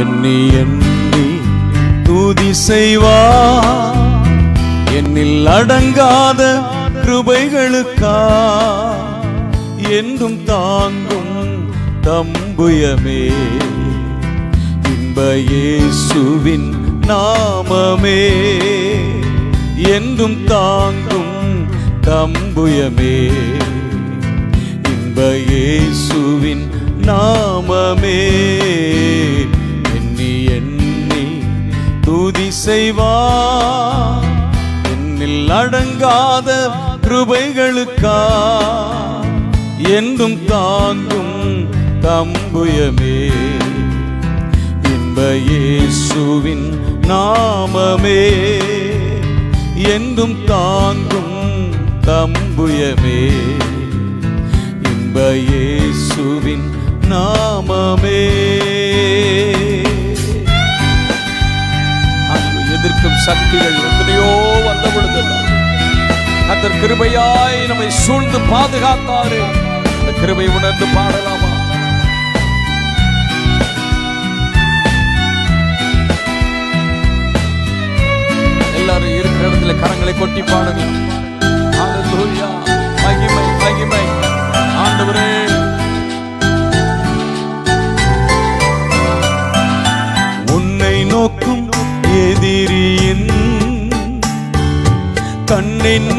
என்னை எண்ணி தூதி செய்வா. என்னில் அடங்காத கிருபைகளுக்கா. என்றும் தாங்கும் தம்புயமே. இன்ப இயேசுவின் நாமமே. என்றும் தாங்கும் தம்புயமே. இன்ப இயேசுவின் நாமமே. துதி செய்வா. என்னில் அடங்காத கிருபைகளுக்கா? என்றும் தாங்கும் தம்புயமே. இன்ப இயேசுவின் நாமமே. என்றும் தாங்கும் தம்புயமே. இன்ப சக்திகள் எத்தனையோ வந்த பொழுது கத்தர் கிருபையாய் நம்மை சூழ்ந்து பாதுகாத்தாரு. அந்த கிருபை உணர்ந்து பாடலாமா? எல்லாரும் இருக்கிற இடத்துல கரங்களை கொட்டி பாடுங்க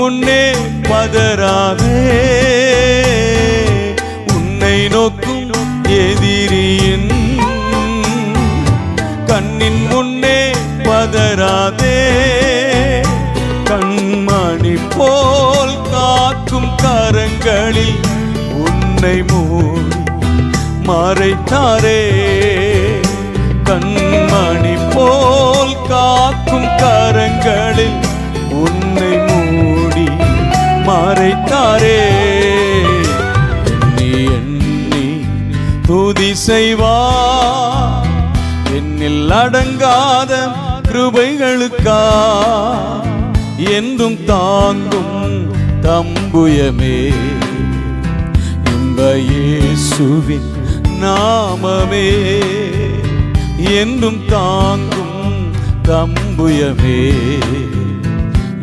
முன்னே பதறாதே. உன்னை நோக்கும் எதிரியின் கண்ணின் முன்னே பதறாதே. கண்மணி போல் காக்கும் கரங்களில் உன்னை மூடி மறைத்தாரே. கண்மணி போல் காக்கும் கரங்களில் மறைத்தாரே. எண்ணி எண்ணி தூதி செய்வா. என்னில் அடங்காத கிருபைகளுக்கா. எந்தும் தாங்கும் தம்புயமே. இன்ப இயேசுவின் நாமமே. என்றும் தாங்கும் தம்புயமே.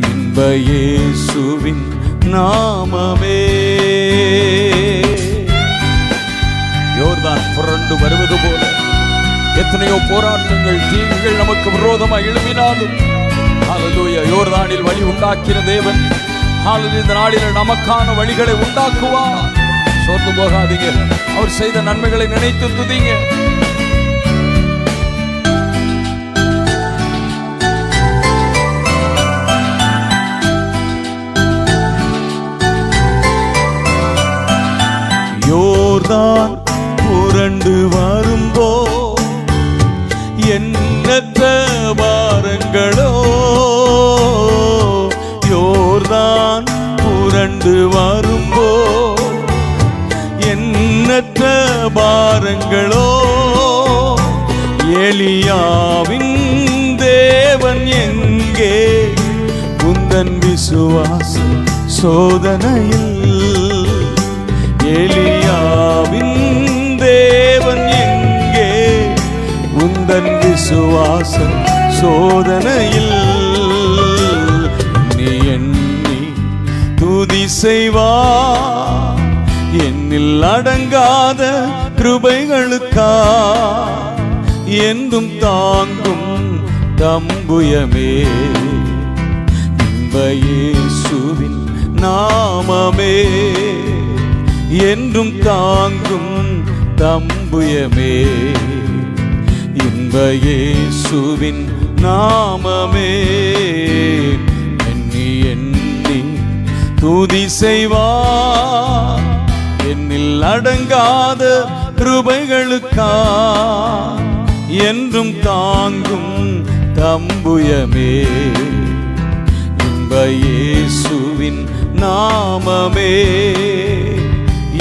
இன்ப இயேசுவின் நாமமே. யோர்தான் புரண்டு வருவது போல. எத்தனையோ போராட்டங்கள் தீங்குகள் நமக்கு விரோதமாக எழுப்பினாலும் ஹalleluya யோர்தானில் வழி உண்டாக்கின தேவன் ஹalleluya இந்த நாளில் நமக்கான வழிகளை உண்டாக்குவார். சோர்ந்து போகாதீங்க. அவர் செய்த நன்மைகளை நினைத்து துதிங்க. நான் புரண்டு வரும்போ என்னத்த வாரங்களோ? யோர்தான் புரண்டு வரும்போ என்னத்த பாரங்களோ எலியாவின் தேவன் எங்கே? உந்தன் விசுவாசம் சோதனையில் விசுவாசம் சோதனையில் நீ எண்ணி துதி செய்வா. என்னில் அடங்காத கிருபைகளுக்கா. என்றும் தாங்கும் தம்புயமே. இன்பயேசுவின் நாமமே. என்றும் தாங்கும் தம்புயமே. இன்ப இயேசுவின் நாமமே. எண்ணி எண்ணி தூதி செய்வா. என்னில் அடங்காத கிருபைகளுக்கா. என்றும் தாங்கும் தம்புயமே. இன்ப இயேசுவின் நாமமே.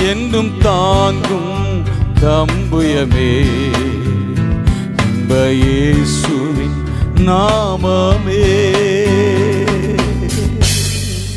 என்றும் தாங்கும் தம்புயமே. இன்ப இயேசுவின் நாமமே.